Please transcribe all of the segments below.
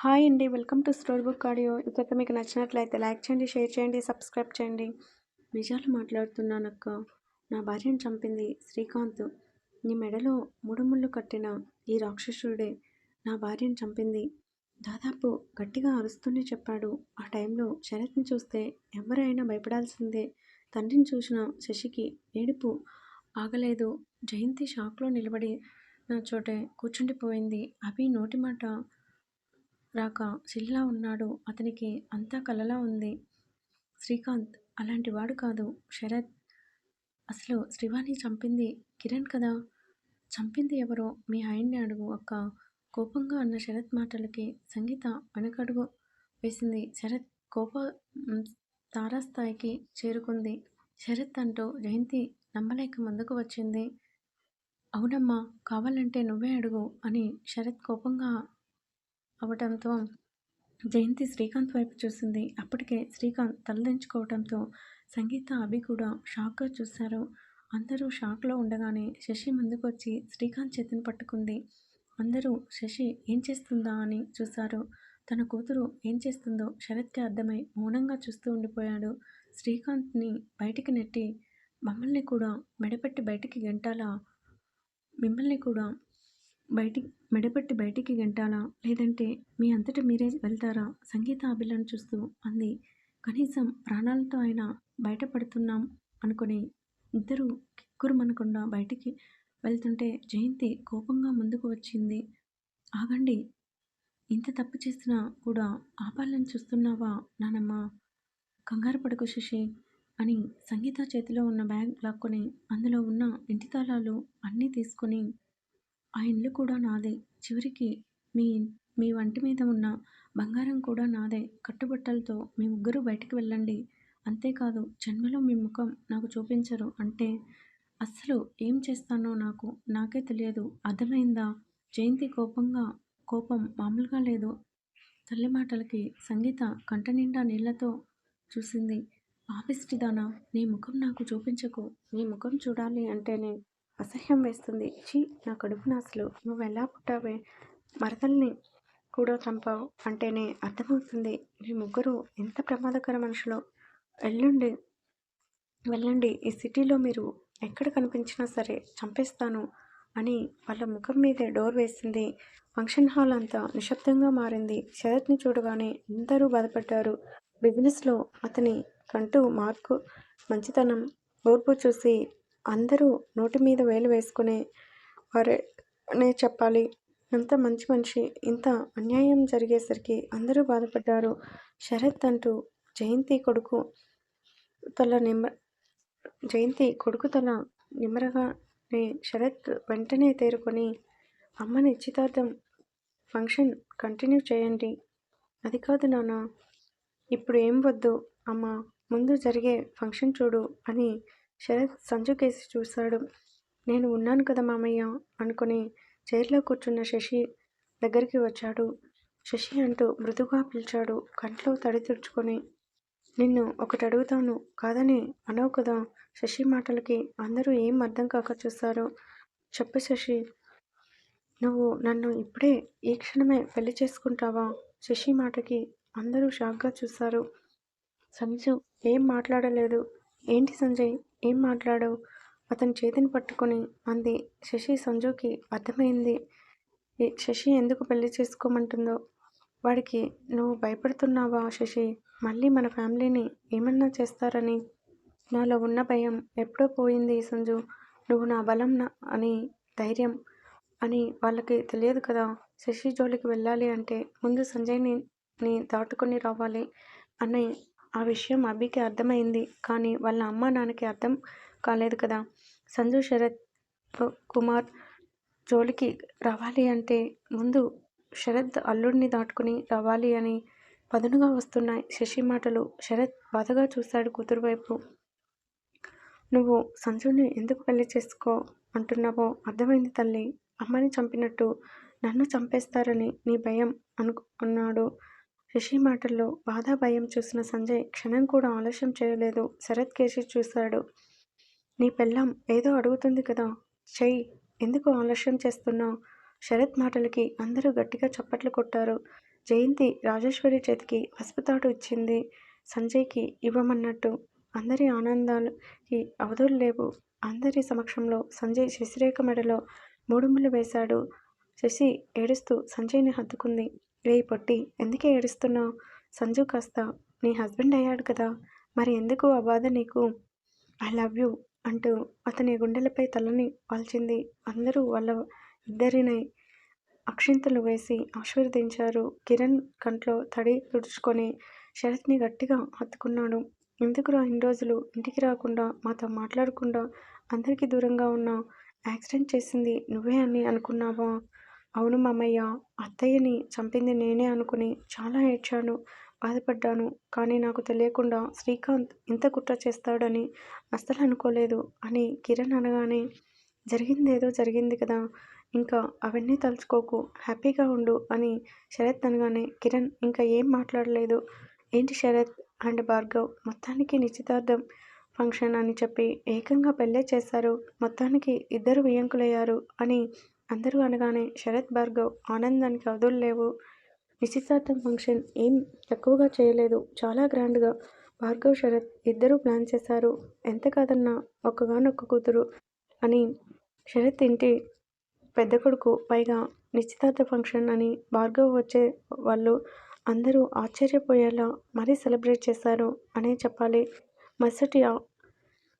Hi అండి. Welcome to story book audio. ఇక మీకు నచ్చినట్లయితే లైక్ చేయండి షేర్ చేయండి సబ్స్క్రైబ్ చేయండి. నిజాలు మాట్లాడుతున్నానక్క. నా భార్యను చంపింది శ్రీకాంత్. నీ మెడలో ముడుముళ్ళు కట్టిన ఈ రాక్షసుడే నా భార్యను చంపింది. దాదాపు గట్టిగా అరుస్తూనే చెప్పాడు. ఆ టైంలో శరత్ని చూస్తే ఎవరైనా భయపడాల్సిందే. తండ్రిని చూసిన శశికి ఏడుపు ఆగలేదు. జయంతి షాక్లో నిలబడి చోటే కూర్చుండిపోయింది. అవి నోటి మాట రాక శిల్లా ఉన్నాడు. అతనికి అంతా కలలా ఉంది. శ్రీకాంత్ అలాంటి వాడు కాదు. శరత్ అసలు శ్రీవాణి చంపింది కిరణ్ కదా? చంపింది ఎవరో? మీ ఆయన్ని అడుగు అక్క. కోపంగా అన్న శరత్ మాటలకి సంగీత వెనకడుగు వేసింది. శరత్ కోప తారాస్థాయికి చేరుకుంది. శరత్ అంటూ జయంతి నమ్మలేక ముందుకు వచ్చింది. అవునమ్మా కావాలంటే నువ్వే అడుగు అని శరత్ కోపంగా అవటంతో జయంతి శ్రీకాంత్ వైపు చూసింది. అప్పటికే శ్రీకాంత్ తలదించుకోవడంతో సంగీత అభి కూడా షాక్గా చూశారు. అందరూ షాక్లో ఉండగానే శశి ముందుకొచ్చి శ్రీకాంత్ చేతిని పట్టుకుంది. అందరూ శశి ఏం చేస్తుందా? అని చూశారు. తన కూతురు ఏం చేస్తుందో? శరత్కి అర్థమై మౌనంగా చూస్తూ ఉండిపోయాడు. శ్రీకాంత్ని బయటికి నెట్టి మమ్మల్ని కూడా మెడపెట్టి బయటికి గంటాలా? మిమ్మల్ని కూడా బయటి మెడపెట్టి బయటికి గంటాలా? లేదంటే మీ అంతటి మీరే వెళ్తారా? సంగీత అభిలను చూస్తూ అంది. కనీసం ప్రాణాలతో అయినా బయటపడుతున్నాం అనుకుని ఇద్దరు కిక్కురుమనకుండా బయటికి వెళ్తుంటే జయంతి కోపంగా ముందుకు వచ్చింది. ఆగండి ఇంత తప్పు చేసినా కూడా ఆపాలని చూస్తున్నావా నానమ్మ? కంగారు పడుకు శశి అని సంగీత చేతిలో ఉన్న బ్యాగ్ లాక్కొని అందులో ఉన్న ఇంటి తాళాలు అన్నీ తీసుకొని ఆ ఇల్లు కూడా నాదే. చివరికి మీ మీ వంటి మీద ఉన్న బంగారం కూడా నాదే. కట్టుబట్టలతో మీ ముగ్గురు బయటికి వెళ్ళండి. అంతేకాదు జన్మలో మీ ముఖం నాకు చూపించరు అంటే అస్సలు ఏం చేస్తానో నాకు నాకే తెలియదు. అర్థమైందా? జయంతి కోపంగా కోపం మామూలుగా లేదు. తల్లి మాటలకి సంగీత కంట నిండా నీళ్ళతో చూసింది. పాపిష్టిదానా నీ ముఖం నాకు చూపించకు. నీ ముఖం చూడాలి అంటేనే అసహ్యం వేస్తుంది. చీ నా కడుపున అసలు నువ్వు ఎలా పుట్టావే? మరదల్ని కూడా చంపావు అంటేనే అర్థమవుతుంది. మీ ముగ్గురు ఎంత ప్రమాదకర మనుషులో. ఎల్లుండి వెళ్ళండి. ఈ సిటీలో మీరు ఎక్కడ కనిపించినా సరే చంపేస్తాను అని వాళ్ళ ముఖం మీదే డోర్ వేసింది. ఫంక్షన్ హాల్ అంతా నిశ్శబ్దంగా మారింది. శరత్ని చూడగానే అందరూ బాధపడ్డారు. బిజినెస్లో అతని కంటూ మార్కు మంచితనం ఓర్పు చూసి అందరూ నోటి మీద వేలు వేసుకునే వారే చెప్పాలి. అంత మంచి మనిషి ఇంత అన్యాయం జరిగేసరికి అందరూ బాధపడ్డారు. శరత్ అంటూ జయంతి కొడుకు తల నిమ్మ జయంతి కొడుకు తల నిమ్మరగానే శరత్ వెంటనే తేరుకొని అమ్మ నిశ్చితార్థం ఫంక్షన్ కంటిన్యూ చేయండి. అది కాదు నాన్న ఇప్పుడు ఏం వద్దు అమ్మ ముందు జరిగే ఫంక్షన్ చూడు అని శరత్ సంజు కేసి చూశాడు. నేను ఉన్నాను కదా మామయ్య అనుకుని చైర్లో కూర్చున్న శశి దగ్గరికి వచ్చాడు. శశి అంటూ మృదుగా పిలిచాడు. కంట్లో తడి తుడుచుకొని నిన్ను ఒకటి అడుగుతాను. కాదని అనవు కదా శశి మాటలకి అందరూ ఏం అర్థం కాక చూస్తారు చెప్పు శశి. నువ్వు నన్ను ఇప్పుడే ఈ క్షణమే పెళ్ళి చేసుకుంటావా శశి మాటకి అందరూ షాక్గా చూశారు. సంజు ఏం మాట్లాడలేదు. ఏంటి సంజయ్? ఏం మాట్లాడావు? అతని చేతిని పట్టుకొని అంది. శశి సంజుకి అర్థమైంది. శశి ఎందుకు పెళ్ళి చేసుకోమంటుందో? వాడికి నువ్వు భయపడుతున్నావా శశి? మళ్ళీ మన ఫ్యామిలీని ఏమన్నా చేస్తారని? నాలో ఉన్న భయం ఎప్పుడో పోయింది సంజు. నువ్వు నా బలం అని ధైర్యం అని వాళ్ళకి తెలియదు కదా? శశి జోలికి వెళ్ళాలి అంటే ముందు సంజయ్ని ని దాటుకొని రావాలి అని ఆ విషయం అభికి అర్థమైంది. కానీ వాళ్ళ అమ్మ నాన్నకి అర్థం కాలేదు కదా. సంజు శరత్ కుమార్ జోలికి రావాలి అంటే ముందు శరత్ అల్లుడిని దాటుకుని రావాలి అని పదునుగా వస్తున్నాయి శశి మాటలు. శరత్ బాధగా చూశాడు కూతురు వైపు. నువ్వు సంజుని ఎందుకు పెళ్ళి చేసుకో అంటున్నావో అర్థమైంది తల్లి. అమ్మని చంపినట్టు నన్ను చంపేస్తారని నీ భయం అనుకున్నాడు రిషి మాటల్లో బాధ భయం చూసిన సంజయ్ క్షణం కూడా ఆలస్యం చేయలేదు. శరత్ కేసి చూశాడు. నీ పెళ్ళాం ఏదో అడుగుతుంది కదా? చెయ్యి ఎందుకు ఆలస్యం చేస్తున్నావు? శరత్ మాటలకి అందరూ గట్టిగా చప్పట్లు కొట్టారు. జయంతి రాజేశ్వరి చేతికి పసుపుతాడు ఇచ్చింది. సంజయ్కి ఇవ్వమన్నట్టు అందరి ఆనందాలకి అవధులు లేవు. అందరి సమక్షంలో సంజయ్ శశిరేఖ మెడలో మూడుములు వేశాడు. శశి ఏడుస్తూ సంజయ్ని హత్తుకుంది. రేయ్ పొట్టి ఎందుకే ఏడుస్తున్నావు? సంజు కాస్త నీ హస్బెండ్ అయ్యాడు కదా మరి ఎందుకు ఆ బాధ నీకు? ఐ లవ్ యూ అంటూ అతని గుండెలపై తలని వాల్చింది. అందరూ వాళ్ళ ఇద్దరిని అక్షింతలు వేసి ఆశీర్వదించారు. కిరణ్ కంట్లో తడి తుడుచుకొని శరత్ని గట్టిగా హత్తుకున్నాడు. ఎందుకురా ఇన్ని రోజులు? ఇంటికి రాకుండా మాతో మాట్లాడకుండా అందరికీ దూరంగా ఉన్నావు యాక్సిడెంట్ చేసింది నువ్వే అని అనుకున్నావా? అవును మామయ్య అత్తయ్యని చంపింది నేనే అనుకుని చాలా ఏడ్చాను బాధపడ్డాను. కానీ నాకు తెలియకుండా శ్రీకాంత్ ఇంత కుట్ర చేస్తాడని అస్సలు అనుకోలేదు అని కిరణ్ అనగానే జరిగిందేదో జరిగింది కదా ఇంకా అవన్నీ తలుచుకోకు హ్యాపీగా ఉండు అని శరత్ అనగానే కిరణ్ ఇంకా ఏం మాట్లాడలేదు. ఏంటి శరత్ అండ్ భార్గవ్ మొత్తానికి నిశ్చితార్థం ఫంక్షన్ అని చెప్పి ఏకంగా పెళ్ళే చేశారు మొత్తానికి ఇద్దరు వియంకులయ్యారు అని అందరూ అనగానే శరత్ భార్గవ్ ఆనందానికి అవధులు లేవు. నిశ్చితార్థం ఫంక్షన్ ఏం తక్కువగా చేయలేదు. చాలా గ్రాండ్గా భార్గవ్ శరత్ ఇద్దరూ ప్లాన్ చేశారు. ఎంత కాదన్నా ఒక్కగానొక్క కూతురు అని శరత్ ఇంటి పెద్ద కొడుకు పైగా నిశ్చితార్థ ఫంక్షన్ అని భార్గవ్ వచ్చే వాళ్ళు అందరూ ఆశ్చర్యపోయేలా మరీ సెలబ్రేట్ చేశారు అనే చెప్పాలి. మరుసటి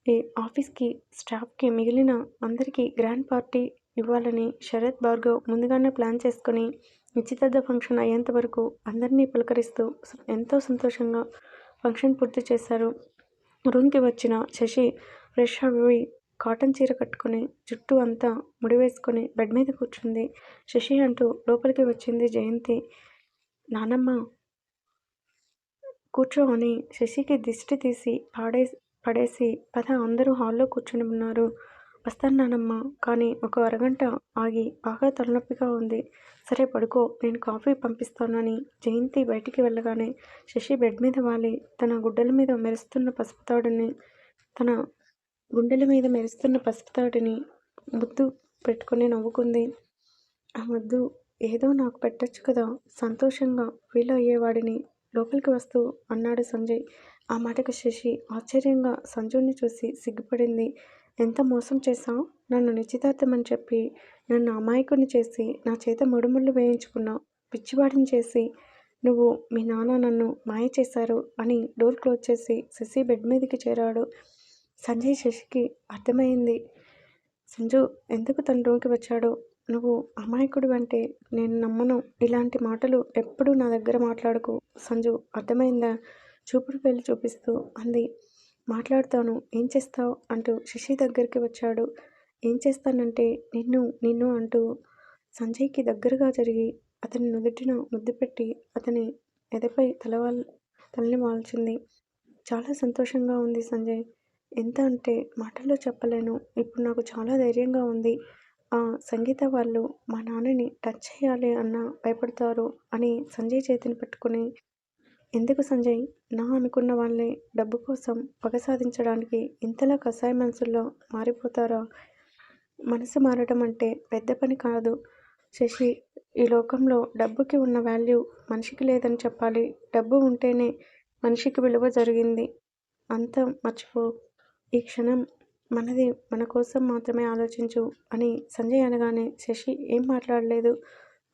ఈ ఆఫీస్కి స్టాఫ్కి మిగిలిన అందరికీ గ్రాండ్ పార్టీ ఇవ్వాలని శరత్ భార్గవ్ ముందుగానే ప్లాన్ చేసుకుని నిశ్చితార్థ ఫంక్షన్ అయ్యేంత వరకు అందరినీ పలకరిస్తూ ఎంతో సంతోషంగా ఫంక్షన్ పూర్తి చేశారు. రూమ్కి వచ్చిన శశి ఫ్రెష్ అవి కాటన్ చీర కట్టుకుని జుట్టు అంతా ముడివేసుకొని బెడ్ మీద కూర్చుంది. శశి అంటూ లోపలికి వచ్చింది జయంతి. నానమ్మ! కూర్చో అని శశికి దిష్టి తీసి పాడే పడేసి పద అందరూ హాల్లో కూర్చుని ఉన్నారు. వస్తాను నానమ్మ కానీ ఒక అరగంట ఆగి బాగా తలనొప్పిగా ఉంది. సరే పడుకో నేను కాఫీ పంపిస్తానని జయంతి బయటికి వెళ్ళగానే శశి బెడ్ మీద వాలి. తన గుడ్డల మీద మెరుస్తున్న పసుపు తాడుని తన గుండెల మీద మెరుస్తున్న పసుపు తాడుని ముద్దు పెట్టుకుని నవ్వుకుంది. ఆ ముద్దు ఏదో నాకు పెట్టచ్చు కదా సంతోషంగా ఫీల్ అయ్యేవాడిని లోపలికి వస్తూ అన్నాడు సంజయ్. ఆ మాటకు శశి ఆశ్చర్యంగా సంజుని చూసి సిగ్గుపడింది. ఎంత మోసం చేశావు? నన్ను నిశ్చితార్థం అని చెప్పి నన్ను అమాయకుని చేసి నా చేత ముడుముళ్ళు వేయించుకున్నావు పిచ్చివాడిని చేసి నువ్వు మీ నాన్న నన్ను మాయ చేశారు అని డోర్ క్లోజ్ చేసి శశి బెడ్ మీదకి చేరాడు. సంజయ్ శశికి అర్థమైంది. సంజు ఎందుకు తన రూమ్కి వచ్చాడు? నువ్వు అమాయకుడు అంటే నేను నమ్మను. ఇలాంటి మాటలు ఎప్పుడూ నా దగ్గర మాట్లాడుకు. సంజు అర్థమైందా? చూపుడు పెళ్ళి చూపిస్తూ అంది. మాట్లాడతాను. ఏం చేస్తావు? అంటూ శశి దగ్గరికి వచ్చాడు. ఏం చేస్తానంటే నిన్ను నిన్ను అంటూ సంజయ్కి దగ్గరగా జరిగి అతని నుదుటిన ముద్దు పెట్టి అతని ఎదపై తలవాల్ తలని వాల్చింది చాలా సంతోషంగా ఉంది సంజయ్. ఎంత అంటే మాటల్లో చెప్పలేను. ఇప్పుడు నాకు చాలా ధైర్యంగా ఉంది. ఆ సంగీత వాళ్ళు మా నాన్నని టచ్ చేయాలి అన్న భయపడతారు అని సంజయ్ చేతిని పట్టుకుని ఎందుకు సంజయ్? నా అనుకున్న వాళ్ళే డబ్బు కోసం పగ సాధించడానికి ఇంతలా కషాయ మనసుల్లో మారిపోతారా? మనసు మారడం అంటే పెద్ద పని కాదు. శశి ఈ లోకంలో డబ్బుకి ఉన్న వాల్యూ మనిషికి లేదని చెప్పాలి. డబ్బు ఉంటేనే మనిషికి విలువ జరిగింది. అంత మర్చిపో. ఈ క్షణం మనది మన కోసం మాత్రమే ఆలోచించు అని సంజయ్ అనగానే శశి ఏం మాట్లాడలేదు.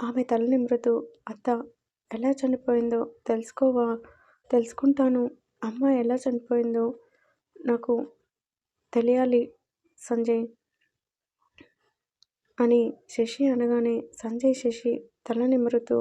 ఆమె తల నిమృతూ అత్త ఎలా చనిపోయిందో తెలుసుకోవా? తెలుసుకుంటాను. అమ్మ ఎలా చనిపోయిందో నాకు తెలియాలి సంజయ్ అని శశి అనగానే సంజయ్ శశి తల నిమురుతూ